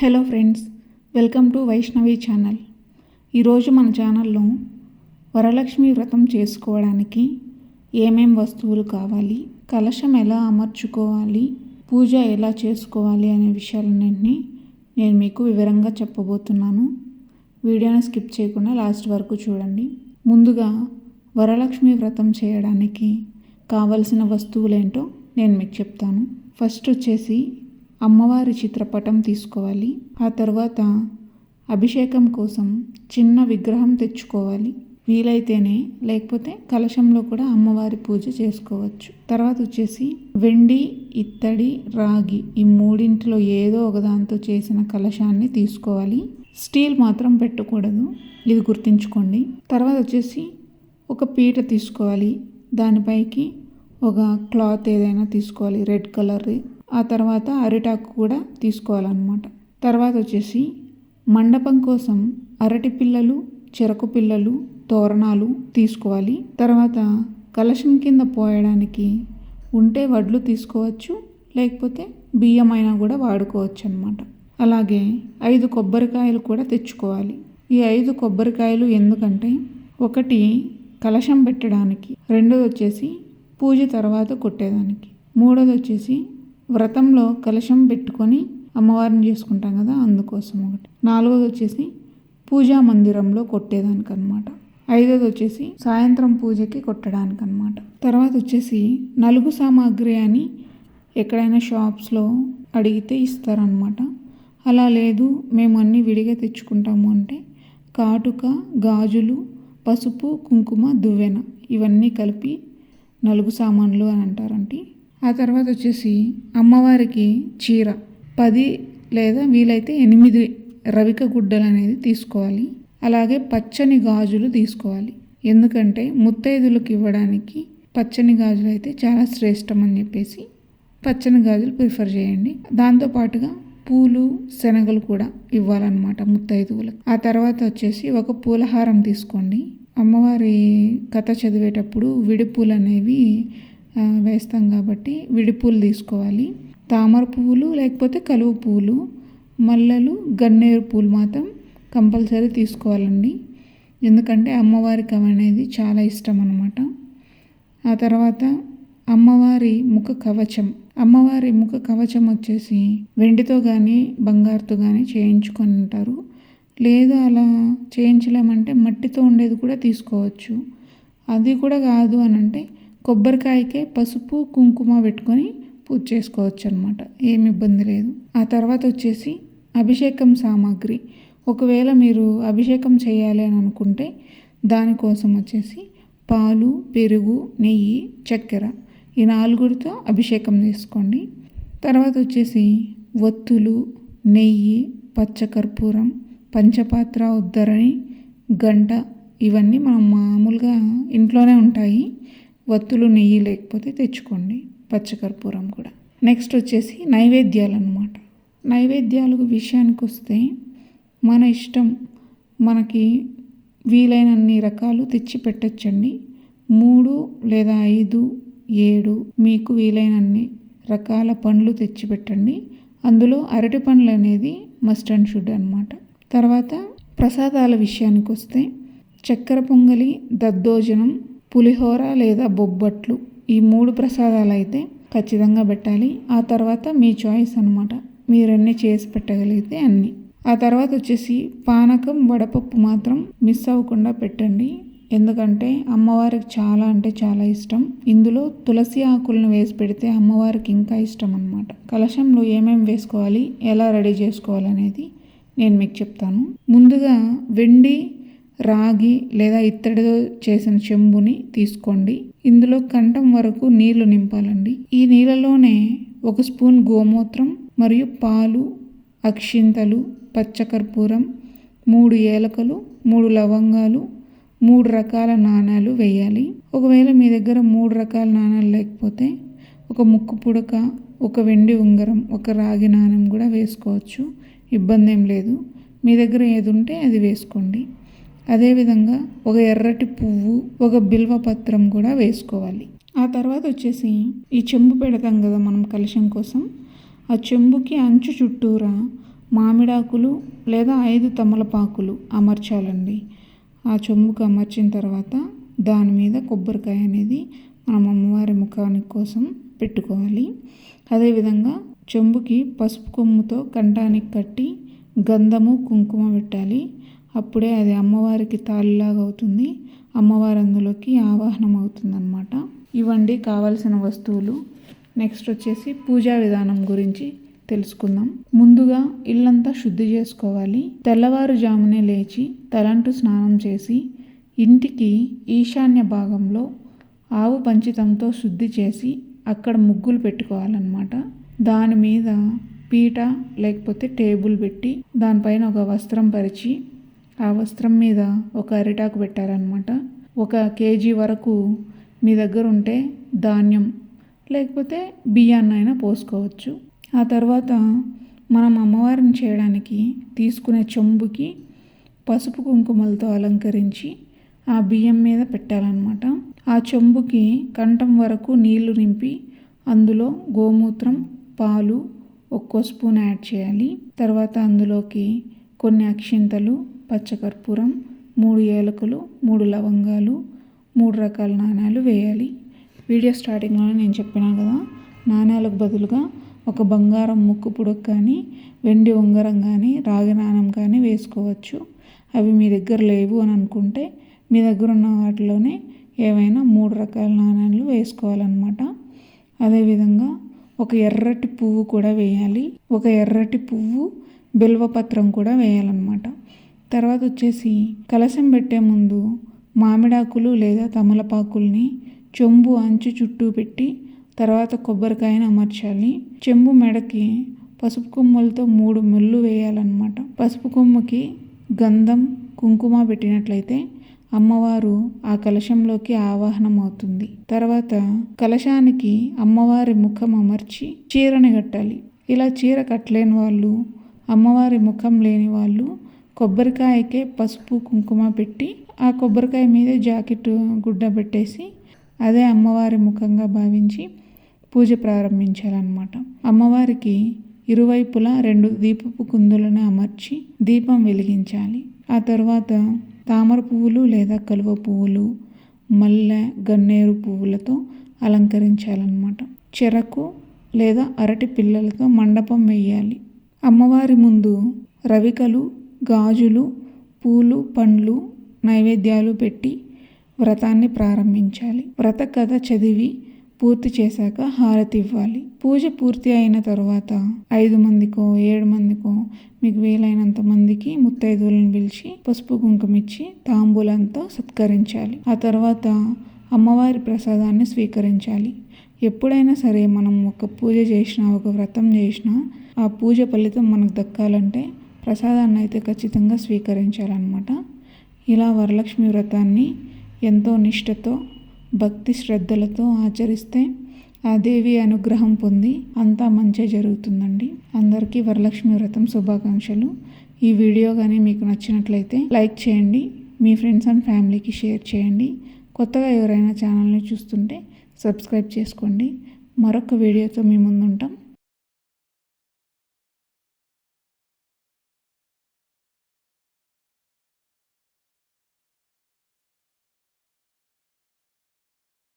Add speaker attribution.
Speaker 1: Hello friends welcome to Vaishnavi channel. ఈరోజు మన ఛానల్లో వరలక్ష్మి వ్రతం చేసుకోవడానికి ఏమేం వస్తువులు కావాలి కలశం ఎలా అమర్చుకోవాలి పూజ ఎలా చేసుకోవాలి అనే విషయాలన్నింటినీ నేను మీకు వివరంగా చెప్పబోతున్నాను. వీడియోని స్కిప్ చేయకుండా లాస్ట్ వరకు చూడండి. ముందుగా వరలక్ష్మి వ్రతం చేయడానికి కావలసిన వస్తువులేంటో నేను మీకు చెప్తాను. ఫస్ట్ వచ్చేసి అమ్మవారి చిత్రపటం తీసుకోవాలి. ఆ తర్వాత అభిషేకం కోసం చిన్న విగ్రహం తెచ్చుకోవాలి. వీలైతేనే లేకపోతే కలశంలో కూడా అమ్మవారి పూజ చేసుకోవచ్చు. తర్వాత వచ్చేసి వెండి ఇత్తడి రాగి ఈ మూడింటిలో ఏదో ఒకదాంతో చేసిన కలశాన్ని తీసుకోవాలి. స్టీల్ మాత్రం పెట్టకూడదు. ఇది గుర్తుంచుకోండి. తర్వాత వచ్చేసి ఒక పీట తీసుకోవాలి. దానిపైకి ఒక క్లాత్ ఏదైనా తీసుకోవాలి. రెడ్ కలర్ ఆ తర్వాత అరిటాకు కూడా తీసుకోవాలన్నమాట. తర్వాత వచ్చేసి మండపం కోసం అరటి పిల్లలు చెరకు పిల్లలు తోరణాలు తీసుకోవాలి. తర్వాత కలశం కింద పోయడానికి ఉంటే వడ్లు తీసుకోవచ్చు లేకపోతే బియ్యం అయినా కూడా వాడుకోవచ్చు అనమాట అలాగే ఐదు కొబ్బరికాయలు కూడా తెచ్చుకోవాలి. ఈ ఐదు కొబ్బరికాయలు ఎందుకంటే ఒకటి కలశం పెట్టడానికి రెండోది వచ్చేసి పూజ తర్వాత కొట్టేదానికి మూడోది వచ్చేసి వ్రతంలో కలశం పెట్టుకొని అమ్మవారిని చేసుకుంటాం కదా అందుకోసం ఒకటి. నాలుగోది వచ్చేసి పూజా మందిరంలో కొట్టేదానికి అనమాట ఐదోది వచ్చేసి సాయంత్రం పూజకి కొట్టడానికి అనమాట తర్వాత వచ్చేసి నలుగు సామాగ్రి అని ఎక్కడైనా షాప్స్లో అడిగితే ఇస్తారనమాట అలా లేదు మేము అన్నీ విడిగా తెచ్చుకుంటాము అంటే కాటుక గాజులు పసుపు కుంకుమ దువ్వెన ఇవన్నీ కలిపి నలుగు సామాన్లు అని అంటారంటే. ఆ తర్వాత వచ్చేసి అమ్మవారికి చీర. పది లేదా వీలైతే ఎనిమిది రవిక గుడ్డలు అనేది తీసుకోవాలి. అలాగే పచ్చని గాజులు తీసుకోవాలి. ఎందుకంటే ముత్తైదులకు ఇవ్వడానికి పచ్చని గాజులు అయితే చాలా శ్రేష్టం అని చెప్పేసి పచ్చని గాజులు ప్రిఫర్ చేయండి. దాంతోపాటుగా పూలు శనగలు కూడా ఇవ్వాలన్నమాట ముత్తైదువులకు. ఆ తర్వాత వచ్చేసి ఒక పూలహారం తీసుకోండి. అమ్మవారి కథ చదివేటప్పుడు విడిపూలు అనేవి వేస్తాం కాబట్టి విడిపూలు తీసుకోవాలి. తామర పువ్వులు లేకపోతే కలువ పువ్వులు మల్లెలు గన్నేరు పూలు మాత్రం కంపల్సరీ తీసుకోవాలండి. ఎందుకంటే అమ్మవారికి అనేది చాలా ఇష్టం అన్నమాట. ఆ తర్వాత అమ్మవారి ముఖ కవచం. అమ్మవారి ముఖ కవచం వచ్చేసి వెండితో కానీ బంగారుతో కానీ చేయించుకొని ఉంటారు. లేదు అలా చేయించలేమంటే మట్టితో ఉండేది కూడా తీసుకోవచ్చు. అది కూడా కాదు అని అంటే కొబ్బరికాయకే పసుపు కుంకుమ పెట్టుకొని పూజ చేసుకోవచ్చు అనమాట ఏమి ఇబ్బంది లేదు. ఆ తర్వాత వచ్చేసి అభిషేకం సామాగ్రి. ఒకవేళ మీరు అభిషేకం చేయాలి అని అనుకుంటే దానికోసం వచ్చేసి పాలు పెరుగు నెయ్యి చక్కెర ఈ నాలుగుడితో అభిషేకం చేసుకోండి. తర్వాత వచ్చేసి ఒత్తులు నెయ్యి పచ్చకర్పూరం పంచపాత్ర ఉద్దరణి గంట ఇవన్నీ మనం మామూలుగా ఇంట్లోనే ఉంటాయి. వత్తులు నెయ్యి లేకపోతే తెచ్చుకోండి. పచ్చకర్పూరం కూడా. నెక్స్ట్ వచ్చేసి నైవేద్యాలు అనమాట నైవేద్యాలు విషయానికి వస్తే మన ఇష్టం మనకి వీలైనన్ని రకాలు తెచ్చి పెట్టచ్చండి. మూడు లేదా ఐదు ఏడు మీకు వీలైనన్ని రకాల పండ్లు తెచ్చి పెట్టండి. అందులో అరటి పండ్లు అనేది మస్ట్ అండ్ షుడ్ అనమాట తర్వాత ప్రసాదాల విషయానికి వస్తే చక్కెర పొంగలి దద్దోజనం పులిహోర లేదా బొబ్బట్లు ఈ మూడు ప్రసాదాలు అయితే ఖచ్చితంగా పెట్టాలి. ఆ తర్వాత మీ చాయిస్ అనమాట మీరు అన్ని చేసి పెట్టగలిగితే అన్ని. ఆ తర్వాత వచ్చేసి పానకం వడపప్పు మాత్రం మిస్ అవ్వకుండా పెట్టండి. ఎందుకంటే అమ్మవారికి చాలా అంటే చాలా ఇష్టం. ఇందులో తులసి ఆకులను వేసి పెడితే అమ్మవారికి ఇంకా ఇష్టం అనమాట కలశంలో ఏమేమి వేసుకోవాలి ఎలా రెడీ చేసుకోవాలనేది నేను మీకు చెప్తాను. ముందుగా వెండి రాగి లేదా ఇత్తడితో చేసిన చెంబుని తీసుకోండి. ఇందులో కంఠం వరకు నీళ్ళు నింపాలండి. ఈ నీళ్ళలోనే ఒక స్పూన్ గోమూత్రం మరియు పాలు అక్షింతలు పచ్చకర్పూరం మూడు ఏలకలు మూడు లవంగాలు మూడు రకాల నాణాలు వేయాలి. ఒకవేళ మీ దగ్గర మూడు రకాల నాణాలు లేకపోతే ఒక ముక్కు పుడక ఒక వెండి ఉంగరం ఒక రాగి నాణం కూడా వేసుకోవచ్చు. ఇబ్బంది ఏం లేదు. మీ దగ్గర ఏది ఉంటే అది వేసుకోండి. అదేవిధంగా ఒక ఎర్రటి పువ్వు ఒక బిల్వ పత్రం కూడా వేసుకోవాలి. ఆ తర్వాత వచ్చేసి ఈ చెంబు పెడతాం కదా మనం కలశం కోసం. ఆ చెంబుకి అంచు చుట్టూరా మామిడాకులు లేదా ఐదు తమలపాకులు అమర్చాలండి. ఆ చెంబుకు అమర్చిన తర్వాత దాని మీద కొబ్బరికాయ అనేది మనం అమ్మవారి ముఖానికి కోసం పెట్టుకోవాలి. అదేవిధంగా చెంబుకి పసుపు కొమ్ముతో కంఠానికి కట్టి గంధము కుంకుమ పెట్టాలి. అప్పుడే అది అమ్మవారికి తాళిలాగా అవుతుంది అమ్మవారు అందులోకి ఆవాహనం అవుతుందన్నమాట ఇవండి కావలసిన వస్తువులు. నెక్స్ట్ వచ్చేసి పూజా విధానం గురించి తెలుసుకుందాం. ముందుగా ఇల్లంతా శుద్ధి చేసుకోవాలి. తెల్లవారుజామునే లేచి తలంటు స్నానం చేసి ఇంటికి ఈశాన్య భాగంలో ఆవు పంచితంతో శుద్ధి చేసి అక్కడ ముగ్గులు పెట్టుకోవాలన్నమాట. దాని మీద పీట లేకపోతే టేబుల్ పెట్టి దానిపైన ఒక వస్త్రం పరిచి ఆ వస్త్రం మీద ఒక అరిటాకు పెట్టారనమాట ఒక కేజీ వరకు మీ దగ్గర ఉంటే ధాన్యం లేకపోతే బియ్యాన్నైనా పోసుకోవచ్చు. ఆ తర్వాత మనం అమ్మవారిని చేయడానికి తీసుకునే చెంబుకి పసుపు కుంకుమలతో అలంకరించి ఆ బియ్యం మీద పెట్టాలన్నమాట. ఆ చెంబుకి కంఠం వరకు నీళ్ళు నింపి అందులో గోమూత్రం పాలు ఒక్కో స్పూన్ యాడ్ చేయాలి. తర్వాత అందులోకి కొన్ని అక్షింతలు పచ్చకర్పూరం మూడు ఏలకులు మూడు లవంగాలు మూడు రకాల నాణాలు వేయాలి. వీడియో స్టార్టింగ్లోనే నేను చెప్పినాను కదా నాణాలకు బదులుగా ఒక బంగారం ముక్కు పుడక కానీ వెండి ఉంగరం కానీ రాగి నాణం కానీ వేసుకోవచ్చు. అవి మీ దగ్గర లేవు అని అనుకుంటే మీ దగ్గర ఉన్న వాటిలోనే ఏవైనా మూడు రకాల నాణాలు వేసుకోవాలన్నమాట. అదేవిధంగా ఒక ఎర్రటి పువ్వు కూడా వేయాలి. ఒక ఎర్రటి పువ్వు బిల్వపత్రం కూడా వేయాలన్నమాట. తర్వాత వచ్చేసి కలశం పెట్టే ముందు మామిడాకులు లేదా తమలపాకుల్ని చెంబు అంచు చుట్టూ పెట్టి తర్వాత కొబ్బరికాయను అమర్చాలి. చెంబు మెడకి పసుపు కొమ్మలతో మూడు ముళ్ళు వేయాలన్నమాట. పసుపు కొమ్ముకి గంధం కుంకుమ పెట్టినట్లయితే అమ్మవారు ఆ కలశంలోకి ఆవాహనం అవుతుంది తర్వాత కలశానికి అమ్మవారి ముఖం అమర్చి చీరని కట్టాలి. ఇలా చీర కట్టలేని వాళ్ళు అమ్మవారి ముఖం లేని వాళ్ళు కొబ్బరికాయకే పసుపు కుంకుమ పెట్టి ఆ కొబ్బరికాయ మీద జాకెట్ గుడ్డ పెట్టేసి అదే అమ్మవారి ముఖంగా భావించి పూజ ప్రారంభించాలన్నమాట. అమ్మవారికి ఇరువైపులా రెండు దీపపు కుందులను అమర్చి దీపం వెలిగించాలి. ఆ తర్వాత తామర పువ్వులు లేదా కలువ పువ్వులు మల్లె గన్నేరు పువ్వులతో అలంకరించాలన్నమాట. చెరకు లేదా అరటి పిల్లలతో మండపం వేయాలి. అమ్మవారి ముందు రవికలు గాజులు పూలు పండ్లు నైవేద్యాలు పెట్టి వ్రతాన్ని ప్రారంభించాలి. వ్రత కథ చదివి పూర్తి చేశాక హారతి ఇవ్వాలి. పూజ పూర్తి అయిన తర్వాత ఐదు మందికో ఏడు మందికో మీకు వీలైనంత మందికి ముత్తైదువులను పిలిచి పసుపు కుంకుమ ఇచ్చి తాంబూలంతో సత్కరించాలి. ఆ తర్వాత అమ్మవారి ప్రసాదాన్ని స్వీకరించాలి. ఎప్పుడైనా సరే మనం ఒక పూజ చేసినా ఒక వ్రతం చేసినా ఆ పూజ ఫలితం మనకు దక్కాలంటే ప్రసాదాన్ని అయితే ఖచ్చితంగా స్వీకరించాలన్నమాట. ఇలా వరలక్ష్మి వ్రతాన్ని ఎంతో నిష్టతో భక్తి శ్రద్ధలతో ఆచరిస్తే ఆ దేవి అనుగ్రహం పొంది అంతా మంచి జరుగుతుందండి. అందరికీ వరలక్ష్మి వ్రతం శుభాకాంక్షలు. ఈ వీడియో కానీ మీకు నచ్చినట్లయితే లైక్ చేయండి మీ ఫ్రెండ్స్ అండ్ ఫ్యామిలీకి షేర్ చేయండి. కొత్తగా ఎవరైనా ఛానల్ని చూస్తుంటే సబ్స్క్రైబ్ చేసుకోండి. మరొక వీడియోతో మీ ముందుంటాం.